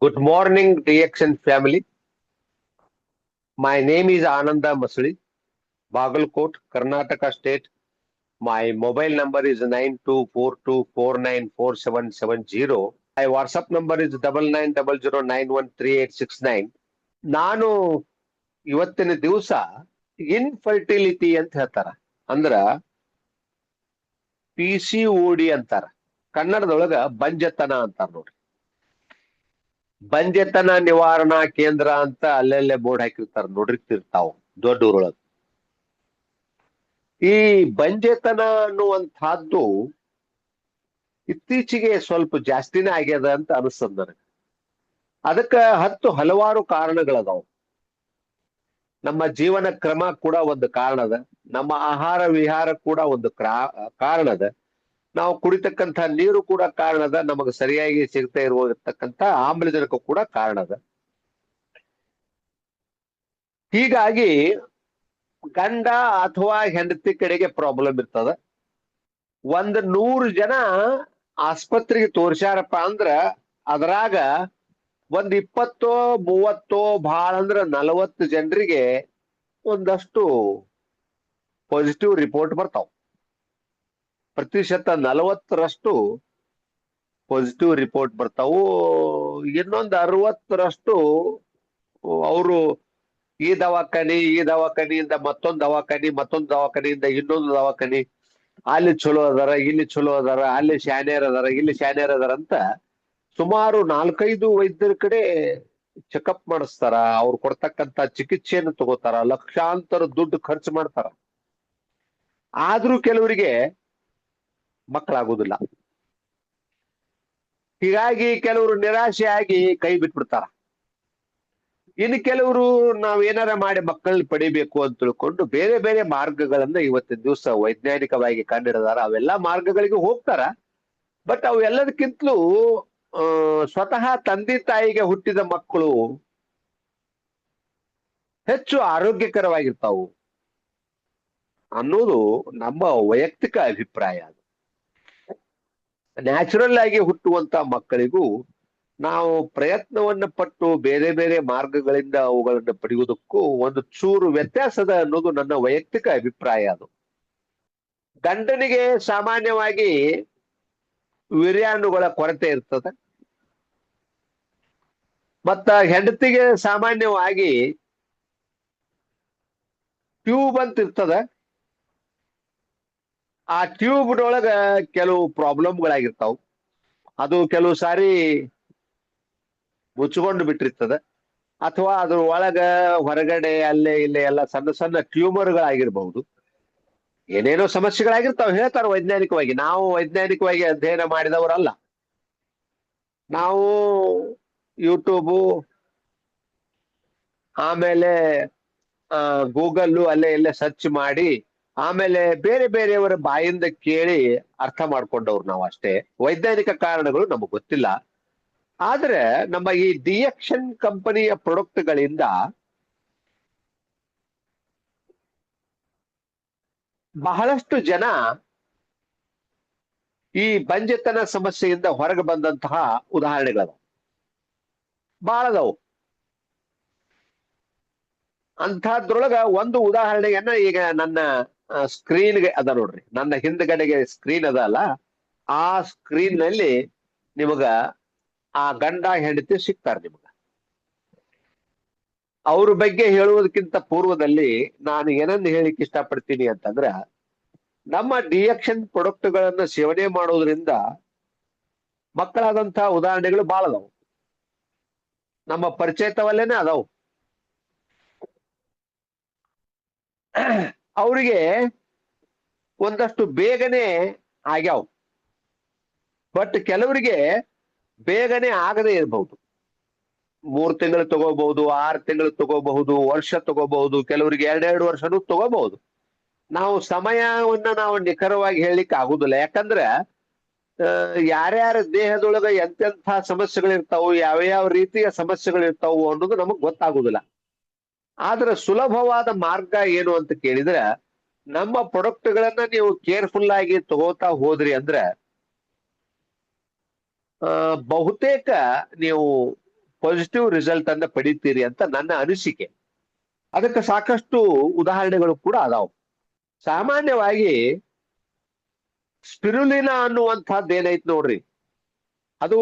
Good morning, DXN family. My name is Ananda Masuli, Bagalkot, Karnataka State. My mobile number is nine two four two four nine four seven seven zero. My WhatsApp number is double nine double zero nine one three eight six nine. ನಾನು ಇವತ್ತಿನ ದಿವಸ infertility ಅಂತ ಹೇಳ್ತಾರ ಅಂದ್ರ P C O D ಅಂತಾರ ಕನ್ನಡದೊಳಗ ಬಂಜತನ ಅಂತಾರ ನೋಡ್ರಿ ಬಂಜೆತನ ನಿವಾರಣಾ ಕೇಂದ್ರ ಅಂತ ಅಲ್ಲಲ್ಲೇ ಬೋರ್ಡ್ ಹಾಕಿರ್ತಾರ, ನೋಡಿರ್ತಿರ್ತಾವ ದೊಡ್ಡ ಊರೊಳಗ. ಈ ಬಂಜೆತನ ಅನ್ನುವಂತಹದ್ದು ಇತ್ತೀಚೆಗೆ ಸ್ವಲ್ಪ ಜಾಸ್ತಿನೇ ಆಗ್ಯದ ಅಂತ ಅನಿಸ್ತದ ನನಗೆ. ಅದಕ್ಕ ಹತ್ತು ಹಲವಾರು ಕಾರಣಗಳದಾವ. ನಮ್ಮ ಜೀವನ ಕ್ರಮ ಕೂಡ ಒಂದು ಕಾರಣದ ನಮ್ಮ ಆಹಾರ ವಿಹಾರ ಕೂಡ ಒಂದು ಕ್ರಾ ಕಾರಣದ ನಾವು ಕುಡಿತಕ್ಕಂಥ ನೀರು ಕೂಡ ಕಾರಣದ, ನಮಗೆ ಸರಿಯಾಗಿ ಸಿಗ್ತಾ ಇರುವಂತಕ್ಕಂಥ ಆಮ್ಲಜನಕ ಕೂಡ ಕಾರಣದ. ಹೀಗಾಗಿ ಗಂಡ ಅಥವಾ ಹೆಂಡತಿ ಕಡೆಗೆ ಪ್ರಾಬ್ಲಮ್ ಇರ್ತದ. ಒಂದ್ ನೂರು ಜನ ಆಸ್ಪತ್ರೆಗೆ ತೋರ್ಸ್ಯಾರಪ್ಪ ಅಂದ್ರ ಅದ್ರಾಗ ಒಂದ್ ಇಪ್ಪತ್ತೋ, ಮೂವತ್ತೋ, ಭಾಳ ಅಂದ್ರ ನಲವತ್ತು ಜನರಿಗೆ ಒಂದಷ್ಟು ಪಾಸಿಟಿವ್ ರಿಪೋರ್ಟ್ ಬರ್ತಾವ. ಪ್ರತಿಶತ ನಲವತ್ತರಷ್ಟು ಪಾಸಿಟಿವ್ ರಿಪೋರ್ಟ್ ಬರ್ತಾವು. ಇನ್ನೊಂದು ಅರವತ್ತರಷ್ಟು ಅವರು ಈ ದವಾಖಾನಿ, ಈ ದವಾಖಾನಿಯಿಂದ ಮತ್ತೊಂದು ದವಾಖಾನಿ, ಮತ್ತೊಂದು ದವಾಖಾನೆಯಿಂದ ಇನ್ನೊಂದು ದವಾಖಾನಿ. ಅಲ್ಲಿ ಚಲೋ ಅದಾರ, ಇಲ್ಲಿ ಚಲೋ ಅದಾರ, ಅಲ್ಲಿ ಶಾನ್ಯರ್ ಅದಾರ, ಇಲ್ಲಿ ಶಾನ್ಯರ್ ಅದಾರ ಅಂತ ಸುಮಾರು ನಾಲ್ಕೈದು ವೈದ್ಯರ ಕಡೆ ಚೆಕಪ್ ಮಾಡಿಸ್ತಾರ. ಅವ್ರು ಕೊಡ್ತಕ್ಕಂತ ಚಿಕಿತ್ಸೆಯನ್ನು ತಗೋತಾರ. ಲಕ್ಷಾಂತರ ದುಡ್ಡು ಖರ್ಚು ಮಾಡ್ತಾರ. ಆದ್ರೂ ಕೆಲವರಿಗೆ ಮಕ್ಕಳಾಗುದಿಲ್ಲ ಹೀಗಾಗಿ ಕೆಲವರು ನಿರಾಶೆಯಾಗಿ ಕೈ ಬಿಟ್ಬಿಡ್ತಾರ. ಇನ್ನು ಕೆಲವರು ನಾವು ಏನಾರ ಮಾಡಿ ಮಕ್ಕಳನ್ನ ಪಡಿಬೇಕು ಅಂತ ತಿಳ್ಕೊಂಡು ಬೇರೆ ಬೇರೆ ಮಾರ್ಗಗಳನ್ನ ಇವತ್ತಿನ ದಿವಸ ವೈಜ್ಞಾನಿಕವಾಗಿ ಕಂಡಿಡಿದಾರ. ಅವೆಲ್ಲ ಮಾರ್ಗಗಳಿಗೆ ಹೋಗ್ತಾರ. ಬಟ್ ಅವೆಲ್ಲದಕ್ಕಿಂತಲೂ ಸ್ವತಃ ತಂದೆ ತಾಯಿಗೆ ಹುಟ್ಟಿದ ಮಕ್ಕಳು ಹೆಚ್ಚು ಆರೋಗ್ಯಕರವಾಗಿರ್ತಾವು ಅನ್ನೋದು ನಮ್ಮ ವೈಯಕ್ತಿಕ ಅಭಿಪ್ರಾಯ ಅದು. ನ್ಯಾಚುರಲ್ ಆಗಿ ಹುಟ್ಟುವಂತ ಮಕ್ಕಳಿಗೂ ನಾವು ಪ್ರಯತ್ನವನ್ನ ಪಟ್ಟು ಬೇರೆ ಬೇರೆ ಮಾರ್ಗಗಳಿಂದ ಅವುಗಳನ್ನ ಪಡೆಯುವುದಕ್ಕೂ ಒಂದು ಚೂರು ವ್ಯತ್ಯಾಸದ ಅನ್ನೋದು ನನ್ನ ವೈಯಕ್ತಿಕ ಅಭಿಪ್ರಾಯ ಅದು. ಗಂಡನಿಗೆ ಸಾಮಾನ್ಯವಾಗಿ ವಿರ್ಯಾಣುಗಳ ಕೊರತೆ ಇರ್ತದೆ. ಮತ್ತ ಹೆಂಡತಿಗೆ ಸಾಮಾನ್ಯವಾಗಿ ಟ್ಯೂಬ್ ಅಂತ ಇರ್ತದ. ಆ ಟ್ಯೂಬ್ ಒಳಗ ಕೆಲವು ಪ್ರಾಬ್ಲಮ್ಗಳಾಗಿರ್ತಾವ ಅದು ಕೆಲವು ಸಾರಿ ಮುಚ್ಕೊಂಡು ಬಿಟ್ಟಿರ್ತದ. ಅಥವಾ ಅದ್ರ ಒಳಗ, ಹೊರಗಡೆ, ಅಲ್ಲೇ, ಇಲ್ಲೇ ಎಲ್ಲ ಸಣ್ಣ ಸಣ್ಣ ಟ್ಯೂಮರ್ಗಳಾಗಿರ್ಬಹುದು ಏನೇನೋ ಸಮಸ್ಯೆಗಳಾಗಿರ್ತಾವ ಹೇಳ್ತಾರ ವೈಜ್ಞಾನಿಕವಾಗಿ. ನಾವು ವೈಜ್ಞಾನಿಕವಾಗಿ ಅಧ್ಯಯನ ಮಾಡಿದವರಲ್ಲ. ನಾವು ಯೂಟ್ಯೂಬು ಆಮೇಲೆ ಗೂಗಲ್ಲು ಅಲ್ಲೇ, ಇಲ್ಲೇ ಸರ್ಚ್ ಮಾಡಿ ಆಮೇಲೆ ಬೇರೆ ಬೇರೆಯವರ ಬಾಯಿಂದ ಕೇಳಿ ಅರ್ಥ ಮಾಡ್ಕೊಂಡವ್ರು ನಾವು ಅಷ್ಟೇ. ವೈಜ್ಞಾನಿಕ ಕಾರಣಗಳು ನಮಗೆ ಗೊತ್ತಿಲ್ಲ. ಆದ್ರೆ ನಮ್ಮ ಈ ಡಿಯಕ್ಷನ್ ಕಂಪನಿಯ ಪ್ರೊಡಕ್ಟ್ಗಳಿಂದ ಬಹಳಷ್ಟು ಜನ ಈ ಬಂಜೆತನ ಸಮಸ್ಯೆಯಿಂದ ಹೊರಗೆ ಬಂದಂತಹ ಉದಾಹರಣೆಗಳದಾವ ಬಹಳದವು ಅಂಥದ್ರೊಳಗ ಒಂದು ಉದಾಹರಣೆಯನ್ನ ಈಗ ನನ್ನ ಸ್ಕ್ರೀನ್ಗೆ ಅದ ನೋಡ್ರಿ. ನನ್ನ ಹಿಂದ್ಗಡೆಗೆ ಸ್ಕ್ರೀನ್ ಅದ ಅಲ್ಲ, ಆ ಸ್ಕ್ರೀನ್ನಲ್ಲಿ ನಿಮಗ ಆ ಗಂಡ ಹೆಂಡತಿ ಸಿಗ್ತಾರೆ ನಿಮಗ. ಅವ್ರ ಬಗ್ಗೆ ಹೇಳುವುದಕ್ಕಿಂತ ಪೂರ್ವದಲ್ಲಿ ನಾನು ಏನನ್ನ ಹೇಳಿಕ್ ಇಷ್ಟಪಡ್ತೀನಿ ಅಂತಂದ್ರ, ನಮ್ಮ ಡಿಎಕ್ಷನ್ ಪ್ರೊಡಕ್ಟ್ಗಳನ್ನ ಸೇವನೆ ಮಾಡೋದ್ರಿಂದ ಮಕ್ಕಳಾದಂತಹ ಉದಾಹರಣೆಗಳು ಬಹಳ ಅದಾವು. ನಮ್ಮ ಪರಿಚಯತವಲ್ಲೇನೆ ಅದಾವು. ಅವರಿಗೆ ಒಂದಷ್ಟು ಬೇಗನೆ ಆಗ್ಯಾವ. ಬಟ್ ಕೆಲವರಿಗೆ ಬೇಗನೆ ಆಗದೆ ಇರಬಹುದು. ಮೂರ್ ತಿಂಗಳು ತಗೋಬಹುದು, ಆರು ತಿಂಗಳು ತಗೋಬಹುದು, ವರ್ಷ ತಗೋಬಹುದು, ಕೆಲವರಿಗೆ ಎರಡೆರಡು ವರ್ಷನೂ ತಗೋಬಹುದು. ನಾವು ಸಮಯವನ್ನ ನಾವು ನಿಖರವಾಗಿ ಹೇಳಲಿಕ್ಕೆ ಆಗುದಿಲ್ಲ. ಯಾಕಂದ್ರೆ ಯಾರ್ಯಾರ ದೇಹದೊಳಗ ಎಂತೆಂಥ ಸಮಸ್ಯೆಗಳಿರ್ತಾವು ಯಾವ ಯಾವ ರೀತಿಯ ಸಮಸ್ಯೆಗಳಿರ್ತಾವು ಅನ್ನೋದು ನಮಗ್ ಗೊತ್ತಾಗುದಿಲ್ಲ. ಆದ್ರೆ ಸುಲಭವಾದ ಮಾರ್ಗ ಏನು ಅಂತ ಕೇಳಿದ್ರೆ, ನಮ್ಮ ಪ್ರಾಡಕ್ಟ್ಗಳನ್ನ ನೀವು ಕೇರ್ಫುಲ್ ಆಗಿ ತಗೋತಾ ಹೋದ್ರಿ ಅಂದ್ರೆ ಬಹುತೇಕ ನೀವು ಪಾಸಿಟಿವ್ ರಿಸಲ್ಟ್ ಅನ್ನ ಪಡಿತೀರಿ ಅಂತ ನನ್ನ ಅನಿಸಿಕೆ. ಅದಕ್ಕೆ ಸಾಕಷ್ಟು ಉದಾಹರಣೆಗಳು ಕೂಡ ಅದಾವ. ಸಾಮಾನ್ಯವಾಗಿ ಸ್ಪಿರುಲಿನಾ ಅನ್ನುವಂಥದ್ದು ಏನೈತ್ ನೋಡ್ರಿ? ಅದು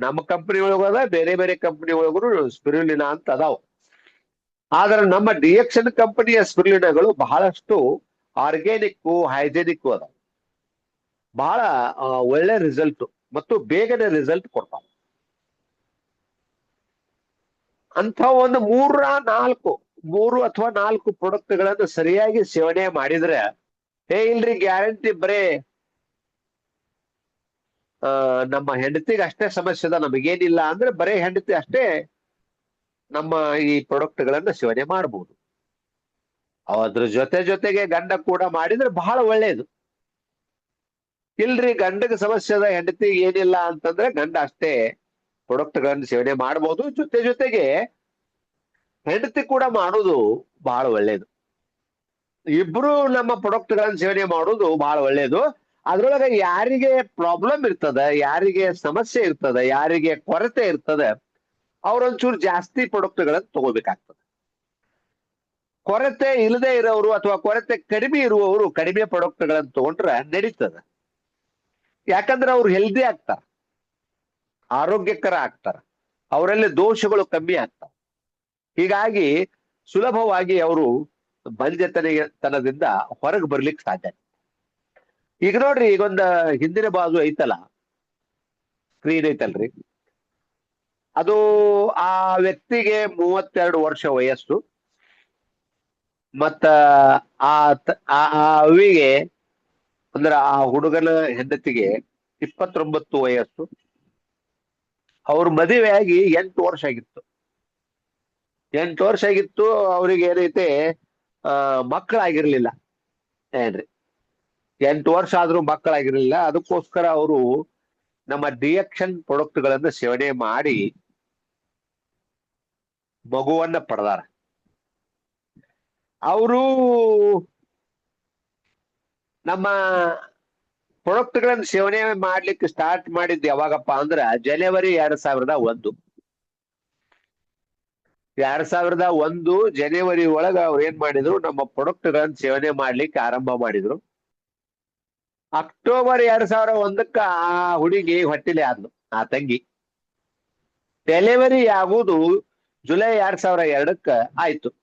ನಮ್ಮ ಕಂಪನಿ ಒಳಗದ ಬೇರೆ ಬೇರೆ ಕಂಪನಿ ಒಳಗೂ ಸ್ಪಿರುಲಿನಾ ಅಂತ ಅದಾವ. ಆದ್ರೆ ನಮ್ಮ ಡಿಎಕ್ಷನ್ ಕಂಪನಿಯ ಸ್ಪಿರುಲಿನಾಗಳು ಬಹಳಷ್ಟು ಆರ್ಗ್ಯಾನಿಕ್ ಹೈಜೆನಿಕ್ ಅದಾವ. ಬಹಳ ಒಳ್ಳೆ ರಿಸಲ್ಟ್ ಮತ್ತು ಬೇಗನೆ ರಿಸಲ್ಟ್ ಕೊಡ್ತಾವ. ಅಂತ ಒಂದು ಮೂರ, ನಾಲ್ಕು, ಮೂರು ಅಥವಾ ನಾಲ್ಕು ಪ್ರಾಡಕ್ಟ್ಗಳನ್ನು ಸರಿಯಾಗಿ ಸೇವನೆ ಮಾಡಿದ್ರೆ ಏ ಇಲ್ರಿ, ಗ್ಯಾರಂಟಿ ಬರೇ ನಮ್ಮ ಹೆಂಡತಿಗೆ ಅಷ್ಟೇ ಸಮಸ್ಯೆ ಅದ, ನಮಗೇನಿಲ್ಲ ಅಂದ್ರೆ ಬರೇ ಹೆಂಡತಿ ಅಷ್ಟೇ ನಮ್ಮ ಈ ಪ್ರಾಡಕ್ಟ್ ಗಳನ್ನ ಸೇವನೆ ಮಾಡಬಹುದು ಅದ್ರ ಜೊತೆ ಜೊತೆಗೆ ಗಂಡ ಕೂಡ ಮಾಡಿದ್ರೆ ಬಹಳ ಒಳ್ಳೇದು. ಇಲ್ರಿ ಗಂಡಗ ಸಮಸ್ಯೆ ಅದ ಹೆಂಡತಿಗೆ ಏನಿಲ್ಲ ಅಂತಂದ್ರೆ ಗಂಡ ಅಷ್ಟೇ ಪ್ರಾಡಕ್ಟ್ ಗಳನ್ನ ಸೇವನೆ ಮಾಡಬಹುದು ಜೊತೆ ಜೊತೆಗೆ ಹೆಂಡತಿ ಕೂಡ ಮಾಡೋದು ಬಹಳ ಒಳ್ಳೇದು. ಇಬ್ರು ನಮ್ಮ ಪ್ರಾಡಕ್ಟ್ ಗಳನ್ನ ಸೇವನೆ ಮಾಡೋದು ಬಹಳ ಒಳ್ಳೇದು. ಅದ್ರೊಳಗೆ ಯಾರಿಗೆ ಪ್ರಾಬ್ಲಮ್ ಇರ್ತದ, ಯಾರಿಗೆ ಸಮಸ್ಯೆ ಇರ್ತದ, ಯಾರಿಗೆ ಕೊರತೆ ಇರ್ತದ ಅವ್ರೊಂಚೂರು ಜಾಸ್ತಿ ಪ್ರಾಡಕ್ಟ್ ಗಳನ್ನ ತಗೋಬೇಕಾಗ್ತದೆ. ಕೊರತೆ ಇಲ್ಲದೆ ಇರೋರು ಅಥವಾ ಕೊರತೆ ಕಡಿಮೆ ಇರುವವರು ಕಡಿಮೆ ಪ್ರಾಡಕ್ಟ್ ಗಳನ್ನ ತಗೊಂಡ್ರೆ ನಡೀತದ. ಯಾಕಂದ್ರೆ ಅವ್ರು ಹೆಲ್ದಿ ಆಗ್ತಾರ. ಆರೋಗ್ಯಕರ ಆಗ್ತಾರ. ಅವರಲ್ಲಿ ದೋಷಗಳು ಕಮ್ಮಿ ಆಗ್ತಾವ. ಹೀಗಾಗಿ ಸುಲಭವಾಗಿ ಅವರು ಬಂಜತನದಿಂದ ಹೊರಗೆ ಬರ್ಲಿಕ್ಕೆ ಸಾಧ್ಯ ಈಗ ನೋಡ್ರಿ ಈಗೊಂದ ಹಿಂದಿನ ಬಾಜು ಐತಲ್ಲ? ಸ್ಕ್ರೀನ್ ಐತಲ್ರಿ? ಅದು ಆ ವ್ಯಕ್ತಿಗೆ ಮೂವತ್ತೆರಡು ವರ್ಷ ವಯಸ್ಸು. ಮತ್ತ ಆ ಅವಿಗೆ ಅಂದ್ರ ಆ ಹುಡುಗನ ಹೆಂಡತಿಗೆ ಇಪ್ಪತ್ತೊಂಬತ್ತು ವಯಸ್ಸು. ಅವ್ರ ಮದುವೆಯಾಗಿ ಎಂಟು ವರ್ಷ ಆಗಿತ್ತು. ಎಂಟು ವರ್ಷ ಆಗಿತ್ತು, ಅವ್ರಿಗೆ ಏನೈತೆ, ಆ, ಮಕ್ಕಳಾಗಿರ್ಲಿಲ್ಲ. ಏನ್ರಿ? ಎಂಟು ವರ್ಷ ಆದ್ರೂ ಮಕ್ಕಳಾಗಿರ್ಲಿಲ್ಲ. ಅದಕ್ಕೋಸ್ಕರ ಅವರು ನಮ್ಮ ಡಿಯಕ್ಷನ್ ಪ್ರಾಡಕ್ಟ್ ಗಳನ್ನ ಸೇವನೆ ಮಾಡಿ ಮಗುವನ್ನ ಪಡೆದಾರ ಅವರು ನಮ್ಮ ಪ್ರೊಡಕ್ಟ್ಗಳನ್ನ ಸೇವನೆ ಮಾಡ್ಲಿಕ್ಕೆ ಸ್ಟಾರ್ಟ್ ಮಾಡಿದ್ದು ಯಾವಾಗಪ್ಪ ಅಂದ್ರ ಜನವರಿ ಎರಡ್ ಸಾವಿರದ ಒಂದು. ಎರಡ್ ಸಾವಿರದ ಒಂದು ಜನವರಿ ಒಳಗ ಅವ್ರು ಏನ್ ಮಾಡಿದ್ರು, ನಮ್ಮ ಪ್ರೊಡಕ್ಟ್ಗಳನ್ನ ಸೇವನೆ ಮಾಡ್ಲಿಕ್ಕೆ ಆರಂಭ ಮಾಡಿದ್ರು. ಅಕ್ಟೋಬರ್ ಎರಡ್ ಸಾವಿರ ಒಂದಕ್ಕ ಆ ಹುಡುಗಿ ಹೊಟ್ಟಿಲೆ ಆದ್ಲು, ಆ ತಂಗಿ. ಡೆಲಿವರಿ ಆಗುವುದು ಜುಲೈ ಎರಡ್ ಸಾವಿರ ಎರಡಕ್ಕ ಆಯ್ತು.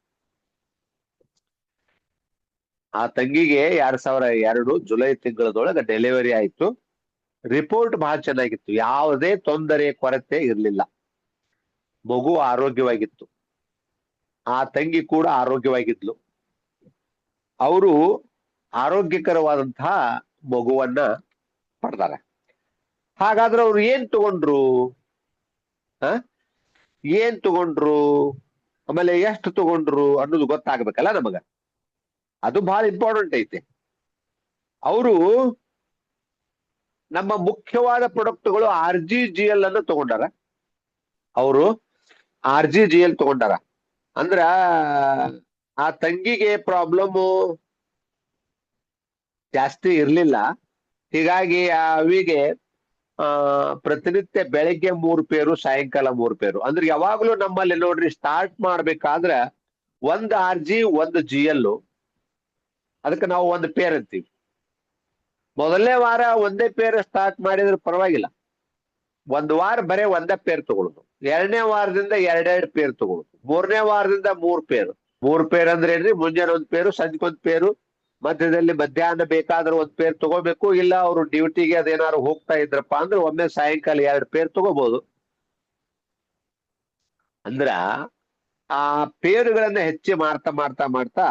ಆ ತಂಗಿಗೆ ಎರಡ್ ಸಾವಿರ ಎರಡು ಜುಲೈ ತಿಂಗಳದೊಳಗ ಡೆಲಿವರಿ ಆಯ್ತು. ರಿಪೋರ್ಟ್ ಬಹಳ ಚೆನ್ನಾಗಿತ್ತು. ಯಾವುದೇ ತೊಂದರೆ, ಕೊರತೆ ಇರಲಿಲ್ಲ. ಮಗು ಆರೋಗ್ಯವಾಗಿತ್ತು. ಆ ತಂಗಿ ಕೂಡ ಆರೋಗ್ಯವಾಗಿದ್ಲು. ಅವರು ಆರೋಗ್ಯಕರವಾದಂತಹ ಮಗುವನ್ನ ಪಡ್ತಾರೆ ಹಾಗಾದ್ರೆ ಅವ್ರು ಏನ್ ತಗೊಂಡ್ರು? ಹ? ಏನ್ ತಗೊಂಡ್ರು? ಆಮೇಲೆ ಎಷ್ಟು ತಗೊಂಡ್ರು ಅನ್ನೋದು ಗೊತ್ತಾಗ್ಬೇಕಲ್ಲ ನಮಗ? ಅದು ಬಹಳ ಇಂಪಾರ್ಟೆಂಟ್ ಐತೆ. ಅವರು ನಮ್ಮ ಮುಖ್ಯವಾದ ಪ್ರೊಡಕ್ಟ್ಗಳು ಆರ್ ಜಿ ಜಿ ಎಲ್ ಅನ್ನು ತಗೊಂಡಾರ. ಅವರು ಆರ್ ಜಿ ಜಿ ಎಲ್ ತಗೊಂಡಾರ. ಅಂದ್ರ ಆ ತಂಗಿಗೆ ಪ್ರಾಬ್ಲಮ್ ಜಾಸ್ತಿ ಇರ್ಲಿಲ್ಲ. ಹೀಗಾಗಿ ಅವಿಗೆ ಆ, ಪ್ರತಿನಿತ್ಯ ಬೆಳಿಗ್ಗೆ ಮೂರು ಪೇರು, ಸಾಯಂಕಾಲ ಮೂರು ಪೇರು. ಅಂದ್ರೆ ಯಾವಾಗ್ಲೂ ನಮ್ಮಲ್ಲಿ ನೋಡ್ರಿ ಸ್ಟಾರ್ಟ್ ಮಾಡ್ಬೇಕಾದ್ರ ಒಂದ್ ಆರ್ ಜಿ, ಒಂದು ಜಿ ಎಲ್ ಅದಕ್ಕೆ ನಾವು ಒಂದ್ ಪೇರ್ ಅಂತೀವಿ. ಮೊದಲನೇ ವಾರ ಒಂದೇ ಪೇರ್ ಸ್ಟಾರ್ಟ್ ಮಾಡಿದ್ರೆ ಪರವಾಗಿಲ್ಲ. ಒಂದ್ ವಾರ ಬರೇ ಒಂದೇ ಪೇರ್ ತಗೊಳುದು. ಎರಡನೇ ವಾರದಿಂದ ಎರಡೆರಡು ಪೇರ್ ತಗೊಳುದು. ಮೂರನೇ ವಾರದಿಂದ ಮೂರ್ ಪೇರು. ಮೂರ್ ಪೇರ್ ಅಂದ್ರೆ ಏನ್ರಿ? ಮುಂಜಾನೆ ಒಂದ್ ಪೇರು ಸಂಜೆ ಒಂದ್ ಪೇರು ಮಧ್ಯದಲ್ಲಿ ಮಧ್ಯಾಹ್ನ ಬೇಕಾದ್ರೆ ಒಂದ್ ಪೇರ್ ತಗೋಬೇಕು, ಇಲ್ಲ ಅವರು ಡ್ಯೂಟಿಗೆ ಅದೇನಾದ್ರು ಹೋಗ್ತಾ ಇದ್ರಪ್ಪ ಅಂದ್ರೆ ಒಮ್ಮೆ ಸಾಯಂಕಾಲ ಎರಡು ಪೇರ್ ತಗೋಬಹುದು ಅಂದ್ರ ಆ ಪೇರುಗಳನ್ನ ಹೆಚ್ಚಿ ಮಾಡ್ತಾ ಮಾಡ್ತಾ ಮಾಡ್ತಾ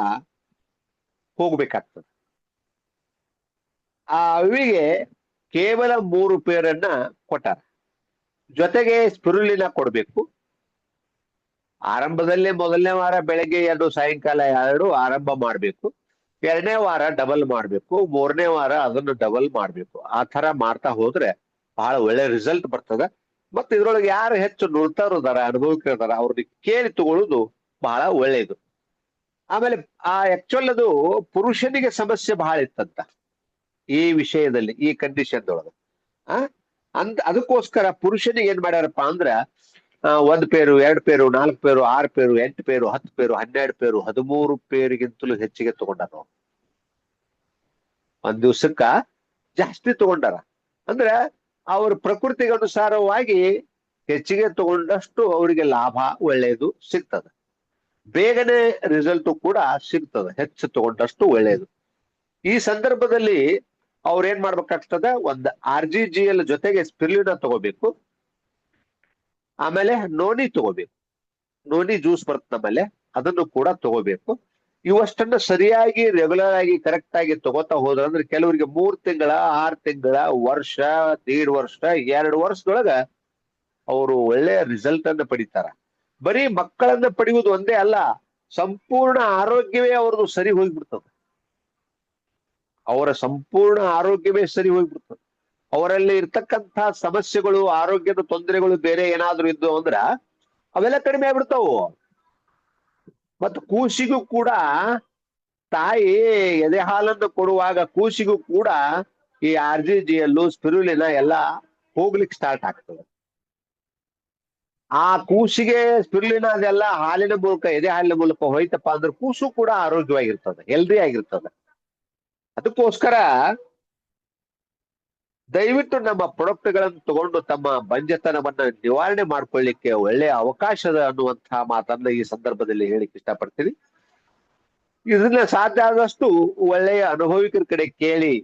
ಹೋಗ್ಬೇಕಾಗ್ತದೆ. ಆ ಅವಿಗೆ ಕೇವಲ ಮೂರು ಪೇರನ್ನ ಕೊಟ್ಟಾರ. ಜೊತೆಗೆ ಸ್ಪಿರುಲಿನ ಕೊಡ್ಬೇಕು. ಆರಂಭದಲ್ಲೇ ಮೊದಲನೇ ವಾರ ಬೆಳಗ್ಗೆ ಎರಡು, ಸಾಯಂಕಾಲ ಎರಡು ಆರಂಭ ಮಾಡ್ಬೇಕು. ಎರಡನೇ ವಾರ ಡಬಲ್ ಮಾಡ್ಬೇಕು, ಮೂರನೇ ವಾರ ಅದನ್ನು ಡಬಲ್ ಮಾಡ್ಬೇಕು. ಆ ತರ ಮಾಡ್ತಾ ಹೋದ್ರೆ ಬಹಳ ಒಳ್ಳೆ ರಿಸಲ್ಟ್ ಬರ್ತದ. ಮತ್ತೆ ಇದ್ರೊಳಗೆ ಯಾರು ಹೆಚ್ಚು ನುಡ್ತಾರು ಅದಾರ ಅನುಭವಿಕಿದಾರ ಅವ್ರನ್ನ ಕೇಳಿ ತಗೊಳ್ಳೋದು ಬಹಳ ಒಳ್ಳೇದು. ಆಮೇಲೆ ಆ ಆಕ್ಚುಲ್ ಅದು ಪುರುಷನಿಗೆ ಸಮಸ್ಯೆ ಬಹಳ ಇತ್ತಂತ. ಈ ವಿಷಯದಲ್ಲಿ, ಈ ಕಂಡೀಷನ್ ಒಳಗೆ ಆ? ಅಂದ್ ಅದಕ್ಕೋಸ್ಕರ ಪುರುಷನಿಗೆ ಏನ್ ಮಾಡ್ಯಾರಪ್ಪ ಅಂದ್ರ ಒಂದ್ ಪೇರು, ಎರಡು ಪೇರು, ನಾಲ್ಕು ಪೇರು, ಆರು ಪೇರು, ಎಂಟು ಪೇರು, ಹತ್ತು ಪೇರು, ಹನ್ನೆರಡು ಪೇರು, ಹದಿಮೂರು ಪೇರಿಗಿಂತಲೂ ಹೆಚ್ಚಿಗೆ ತಗೊಂಡಾರ. ಒಂದ್ ದಿವ್ಸಕ್ಕ ಜಾಸ್ತಿ ತಗೊಂಡಾರ. ಅಂದ್ರೆ ಅವ್ರ ಪ್ರಕೃತಿಗನುಸಾರವಾಗಿ ಹೆಚ್ಚಿಗೆ ತಗೊಂಡಷ್ಟು ಅವರಿಗೆ ಲಾಭ ಒಳ್ಳೆಯದು ಸಿಗ್ತದ. ಬೇಗನೆ ರಿಸಲ್ಟ್ ಕೂಡ ಸಿಗ್ತದ, ಹೆಚ್ಚು ತಗೊಂಡಷ್ಟು ಒಳ್ಳೆಯದು. ಈ ಸಂದರ್ಭದಲ್ಲಿ ಅವ್ರ ಏನ್ ಮಾಡ್ಬೇಕಾಗ್ತದೆ? ಒಂದ್ ಆರ್ ಜಿ ಜಿ ಎಲ್ ಜೊತೆಗೆ ಸ್ಪಿರುಲಿನ ತಗೋಬೇಕು. ಆಮೇಲೆ ನೋನಿ ತಗೋಬೇಕು. ನೋನಿ ಜ್ಯೂಸ್ ಬರುತ್ತೆ ನಮ್ಮಲ್ಲಿ, ಅದನ್ನು ಕೂಡ ತಗೋಬೇಕು. ಇವಷ್ಟನ್ನ ಸರಿಯಾಗಿ ರೆಗ್ಯುಲರ್ ಆಗಿ ಕರೆಕ್ಟ್ ಆಗಿ ತಗೋತಾ ಹೋದ್ರ ಅಂದ್ರೆ ಕೆಲವರಿಗೆ ಮೂರ್ ತಿಂಗಳ, ಆರ್ ತಿಂಗಳ, ವರ್ಷ, ದೀಡ್ ವರ್ಷ, ಎರಡ್ ವರ್ಷದೊಳಗ ಅವರು ಒಳ್ಳೆ ರಿಸಲ್ಟ್ ಅನ್ನ ಪಡಿತಾರ. ಬರೀ ಮಕ್ಕಳನ್ನ ಪಡೆಯುವುದು ಒಂದೇ ಅಲ್ಲ, ಸಂಪೂರ್ಣ ಆರೋಗ್ಯವೇ ಅವ್ರದ್ದು ಸರಿ ಹೋಗ್ಬಿಡ್ತದೆ. ಅವರ ಸಂಪೂರ್ಣ ಆರೋಗ್ಯವೇ ಸರಿ ಹೋಗ್ಬಿಡ್ತದೆ. ಅವರಲ್ಲಿ ಇರ್ತಕ್ಕಂಥ ಸಮಸ್ಯೆಗಳು, ಆರೋಗ್ಯದ ತೊಂದರೆಗಳು ಬೇರೆ ಏನಾದ್ರೂ ಇದ್ದು ಅಂದ್ರ ಅವೆಲ್ಲ ಕಡಿಮೆ ಆಗ್ಬಿಡ್ತಾವು. ಮತ್ತು ಕೂಸಿಗೂ ಕೂಡ ತಾಯಿ ಎದೆ ಹಾಲನ್ನು ಕೊಡುವಾಗ ಕೂಸಿಗೂ ಕೂಡ ಈ ಆರ್ ಜಿ ಜಿ ಎಲ್ಲು ಸ್ಪಿರುಲಿನ ಎಲ್ಲ ಹೋಗ್ಲಿಕ್ಕೆ ಸ್ಟಾರ್ಟ್ ಆಗ್ತದೆ. ಆ ಕೂಸಿಗೆ ಸ್ಪಿರುಲಿನ ಅದೆಲ್ಲ ಹಾಲಿನ ಮೂಲಕ ಎದೆ ಹಾಲಿನ ಮೂಲಕ ಹೋಯ್ತಪ್ಪ ಅಂದ್ರೆ ಕೂಸು ಕೂಡ ಆರೋಗ್ಯವಾಗಿರ್ತದೆ ಹೆಲ್ದಿ ಆಗಿರ್ತದೆ. ಅದಕ್ಕೋಸ್ಕರ ದಯವಿಟ್ಟು ನಮ್ಮ ಪ್ರಾಡಕ್ಟ್ಗಳನ್ನು ತಗೊಂಡು ತಮ್ಮ ಬಂಜೆತನವನ್ನ ನಿವಾರಣೆ ಮಾಡ್ಕೊಳ್ಳಿಕ್ಕೆ ಒಳ್ಳೆಯ ಅವಕಾಶದ ಅನ್ನುವಂತಹ ಮಾತನ್ನ ಈ ಸಂದರ್ಭದಲ್ಲಿ ಹೇಳಿಕ್ ಇಷ್ಟಪಡ್ತೀನಿ. ಇದನ್ನ ಸಾಧ್ಯ ಆದಷ್ಟು ಒಳ್ಳೆಯ ಅನುಭವಿಕರ ಕಡೆ ಕೇಳಿ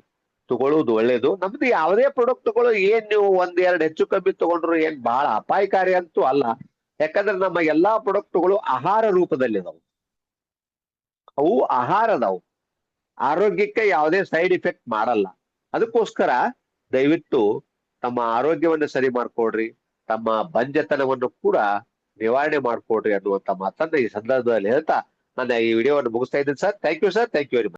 ತಗೊಳ್ಳುವುದು ಒಳ್ಳೇದು ನಮ್ದು ಯಾವುದೇ ಪ್ರೊಡಕ್ಟ್ಗಳು ಏನ್ ನೀವು ಒಂದ್ ಎರಡು ಹೆಚ್ಚು ಕಮ್ಮಿ ತಗೊಂಡ್ರು ಏನ್ ಬಹಳ ಅಪಾಯಕಾರಿ ಅಂತೂ ಅಲ್ಲ. ಯಾಕಂದ್ರೆ ನಮ್ಮ ಎಲ್ಲಾ ಪ್ರೊಡಕ್ಟ್ಗಳು ಆಹಾರ ರೂಪದಲ್ಲಿದಾವು. ಅವು ಆಹಾರ ಅದಾವು ಆರೋಗ್ಯಕ್ಕೆ ಯಾವುದೇ ಸೈಡ್ ಇಫೆಕ್ಟ್ ಮಾಡಲ್ಲ. ಅದಕ್ಕೋಸ್ಕರ ದಯವಿಟ್ಟು ತಮ್ಮ ಆರೋಗ್ಯವನ್ನು ಸರಿ ಮಾಡ್ಕೊಡ್ರಿ ತಮ್ಮ ಬಂಜತನವನ್ನು ಕೂಡ ನಿವಾರಣೆ ಮಾಡ್ಕೊಡ್ರಿ ಅನ್ನುವಂತ ಮಾತನ್ನ ಈ ಸಂದರ್ಭದಲ್ಲಿ ಹೇಳ್ತಾ ನಾನು ಈ ವಿಡಿಯೋವನ್ನು ಮುಗಿಸ್ತಾ ಇದ್ದೀನಿ sir. Thank you sir thank you very much